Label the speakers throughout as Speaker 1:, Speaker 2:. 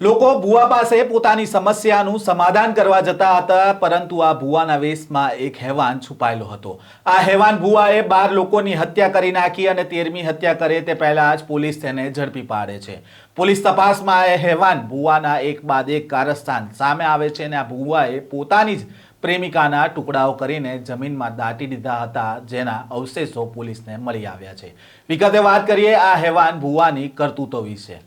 Speaker 1: લોકો ભુવા પાસે પોતાની સમસ્યાનું સમાધાન કરવા જતા હતા, પરંતુ આ ભુવાના વેશમાં એક હેવાન છુપાયેલો હતો. આ હેવાન ભુવાએ બાર લોકોની હત્યા કરી નાખી અને તેરમી હત્યા કરે તે પહેલા જ પોલીસ તેને ઝડપી પાડે છે. પોલીસ તપાસમાં એ હેવાન ભુવાના એક બાદ એક કારસ્થાન સામે આવે છે અને આ ભુવાએ પોતાની જ પ્રેમિકાના ટુકડાઓ કરીને જમીનમાં દાટી દીધા હતા, જેના અવશેષો પોલીસને મળી આવ્યા છે. વિગતે વાત કરીએ, આ હેવાન ભુવાની કરતૂતો વિશે.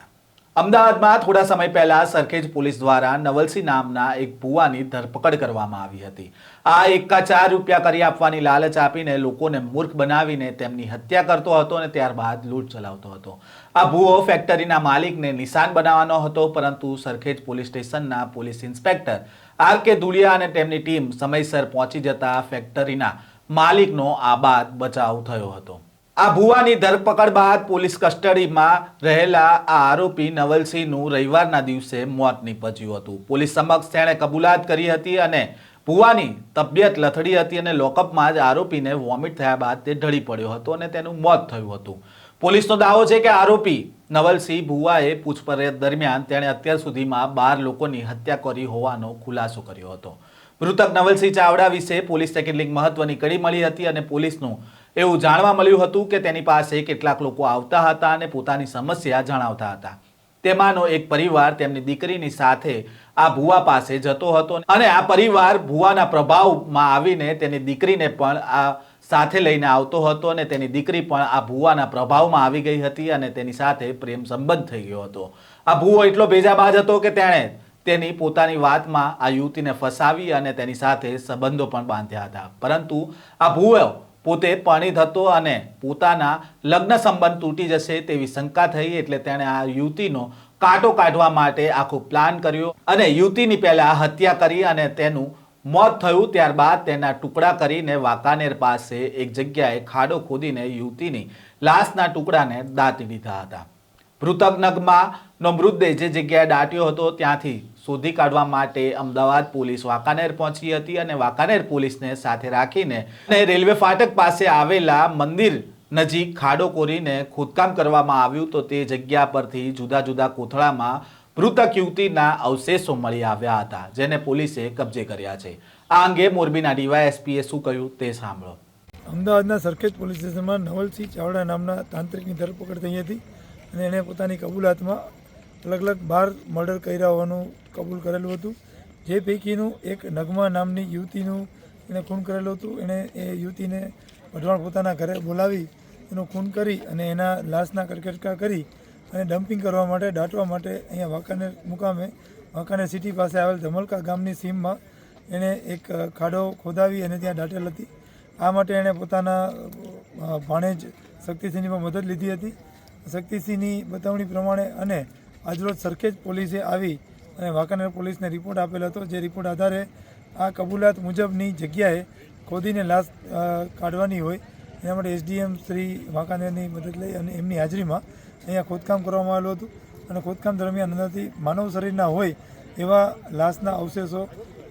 Speaker 1: અમદાવાદમાં થોડા સમય પહેલા સરખેજ પોલીસ દ્વારા નવલસિંહ નામના એક ભુવાની ધરપકડ કરવામાં આવી હતી. આ એકા ચાર રૂપિયા કરી આપવાની લાલચ આપીને લોકોને મૂર્ખ બનાવીને તેમની હત્યા કરતો હતો અને ત્યારબાદ લૂંટ ચલાવતો હતો. આ ભુવો ફેક્ટરીના માલિકને નિશાન બનાવવાનો હતો, પરંતુ સરખેજ પોલીસ સ્ટેશનના police inspector R K Dhulia અને તેમની ટીમ સમયસર પહોંચી જતા ફેક્ટરીના માલિકનો આબાદ બચાવ થયો હતો. આ ભુવાની ધરપકડ બાદ પોલીસ કસ્ટડીમાં રહેલા આ આરોપી નવલસિંહનું રવિવારના દિવસે મોત નીપજ્યું હતું. પોલીસ સમક્ષ તેણે કબૂલાત કરી હતી અને ભુવાની તબિયત લથડી હતી અને લોકઅપમાં જ આરોપીને વોમિટ થયા બાદ તે ઢળી પડ્યો હતો અને તેનું મોત થયું હતું. પોલીસનો દાવો છે કે આરોપી નવલસિંહ ભુવાએ પૂછપરછ દરમિયાન તેણે અત્યાર સુધીમાં બાર લોકોની હત્યા કરી હોવાનો ખુલાસો કર્યો હતો. મૃતક નવલસિંહ ચાવડા વિશે પોલીસને કેટલીક મહત્વની કડી મળી હતી અને પોલીસનું એવું જાણવા મળ્યું હતું કે તેની પાસે કેટલાક લોકો આવતા હતા અને પોતાની સમસ્યા જણાવતા હતા. તેમાંનો એક પરિવાર તેમની દીકરીની સાથે આ ભુવા પાસે જતો હતો અને આ પરિવાર ભુવાના પ્રભાવમાં આવીને તેની દીકરીને પણ આ સાથે લઈને આવતો હતો અને તેની દીકરી પણ આ ભુવાના પ્રભાવમાં આવી ગઈ હતી અને તેની સાથે પ્રેમ સંબંધ થઈ ગયો હતો. આ ભુવો એટલો ભેજાબાજ હતો કે તેણે તેની પોતાની વાતમાં આ યુવતીને ફસાવી અને તેની સાથે સંબંધો પણ બાંધ્યા હતા. પરંતુ આ ભુવો પોતે પરિણીત હતો અને પોતાના લગ્ન સંબંધ તૂટી જશે તેવી શંકા થઈ એટલે તેણે આ યુવતીનો કાંટો કાઢવા માટે આખો પ્લાન કર્યો અને યુવતીની પહેલાં હત્યા કરી અને તેનું મોત થયું. ત્યારબાદ તેના ટુકડા કરીને વાંકાનેર પાસે એક જગ્યાએ ખાડો ખોદીને યુવતીની લાશના ટુકડાને દાટી દીધા હતા. મૃતક નગમાં નો મૃતદેહ જે જગ્યાએ દાટ્યો હતો ત્યાંથી શોધી કાઢવા માટે અમદાવાદ પોલીસ વાંકાનેર પહોંચી હતી અને વાંકાનેર પોલીસને સાથે રાખીને અને રેલવે ફાટક પાસે આવેલા મંદિર નજીક ખાડો કોરીને ખોદકામ કરવામાં આવ્યું તો તે જગ્યા પરથી જુદા જુદા કોથળામાં મૃતક યુવતીના અવશેષો મળી આવ્યા હતા, જેને પોલીસે કબજે કર્યા છે. આ અંગે મોરબીના ડીવાયએસપીએ શું કહ્યું તે સાંભળો.
Speaker 2: અમદાવાદના સરખેજ પોલીસ સ્ટેશનમાં નવલસિંહ ચાવડા નામના તાંત્રિકની ધરપકડ થઈ હતી અને એણે પોતાની કબૂલાતમાં અલગ અલગ બાર મર્ડર કર્યા હોવાનું કબૂલ કરેલું હતું. જે પૈકીનું એક નગમા નામની યુવતીનું એણે ખૂન કરેલું હતું. એણે એ યુવતીને વઢવાણ પોતાના ઘરે બોલાવી એનું ખૂન કરી અને એના લાશના કટકટકા કરી અને ડમ્પિંગ કરવા માટે દાટવા માટે અહીંયા વાંકાનેર મુકામે, વાંકાનેર સિટી પાસે આવેલ ધમલકા ગામની સીમમાં એણે એક ખાડો ખોદાવી અને ત્યાં દાટેલ હતી. આ માટે એણે પોતાના ભાણેજ શક્તિસિંહની પણ મદદ લીધી હતી. શક્તિસિંહની બતાવણી પ્રમાણે અને આજરોજ સરખેજ પોલીસે આવી અને વાંકાનેર પોલીસને રિપોર્ટ આપેલો હતો. જે રિપોર્ટ આધારે આ કબૂલાત મુજબની જગ્યાએ ખોદીને લાશ કાઢવાની હોય, એના માટે એસડીએમ શ્રી વાંકાનેરની મદદ લઈ અને એમની હાજરીમાં અહીંયા ખોદકામ કરવામાં આવેલું હતું. અને ખોદકામ દરમિયાન અંદરથી માનવ શરીરના હોય એવા લાશના અવશેષો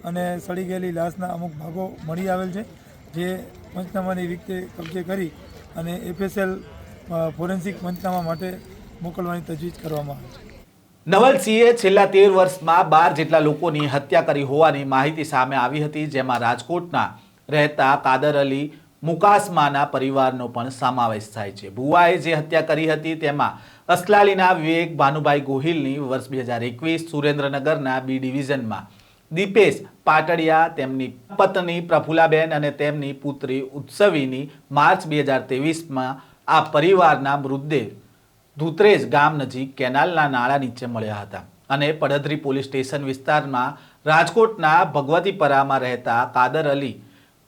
Speaker 2: અને સડી ગયેલી લાશના અમુક ભાગો મળી આવેલ છે, જે પંચનામાની રીતે કબજે કરી અને એફએસએલ ફોરેન્સિક પંચનામા માટે મોકલવાની તજવીજ કરવામાં આવે છે.
Speaker 1: નવલસિંહે છેલ્લા તેર વર્ષમાં બાર જેટલા લોકોની હત્યા કરી હોવાની માહિતી સામે આવી હતી, જેમાં રાજકોટના રહેતા કાદર અલી મુકાસમાના પરિવારનો પણ સમાવેશ થાય છે. ભુવાએ જે હત્યા કરી હતી, તેમાં અસલાલીના વિવેક ભાનુભાઈ ગોહિલની વર્ષ બે હજાર એકવીસ, સુરેન્દ્રનગરના બી ડિવિઝનમાં દીપેશ પાટડિયા, તેમની પત્ની પ્રફુલાબેન અને તેમની પુત્રી ઉત્સવીની માર્ચ બે હજાર તેવીસમાં આ પરિવારના મૃતદેહ ધુત્રેજ ગામ નજીક કેનાલના નાળા નીચે મળ્યા હતા અને પડધરી પોલીસ સ્ટેશન વિસ્તારમાં રાજકોટના ભગવતીપરામાં રહેતા કાદર અલી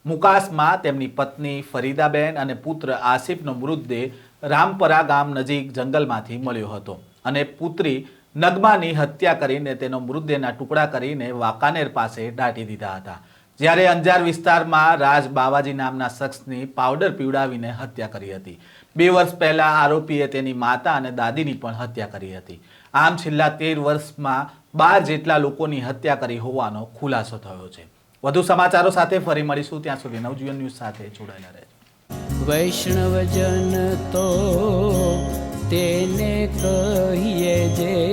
Speaker 1: મુકાસમાં તેમની પત્ની ફરીદાબેન અને પુત્ર આસિફનો મૃતદેહ રામપરા ગામ નજીક જંગલમાંથી મળ્યો હતો અને પુત્રી નગમાની હત્યા કરીને તેનો મૃતદેહના ટુકડા કરીને વાંકાનેર પાસે દાટી દીધા હતા. જ્યારે અંજાર વિસ્તારમાં રાજ બાવાજી નામના શખ્સની પાવડર પીવડાવીને હત્યા કરી હતી. બે વર્ષ પહેલા આરોપીએ તેની માતા અને દાદીની પણ હત્યા કરી હતી. આમ છેલ્લા તેર વર્ષમાં બાર જેટલા લોકોની હત્યા કરી હોવાનો ખુલાસો થયો છે. વધુ સમાચારો સાથે ફરી મળીશું. ત્યાં સુધી નવજીવન ન્યૂઝ સાથે જોડાયેલા રહેજો.
Speaker 3: વૈષ્ણવજન તો તેને કહીએ જે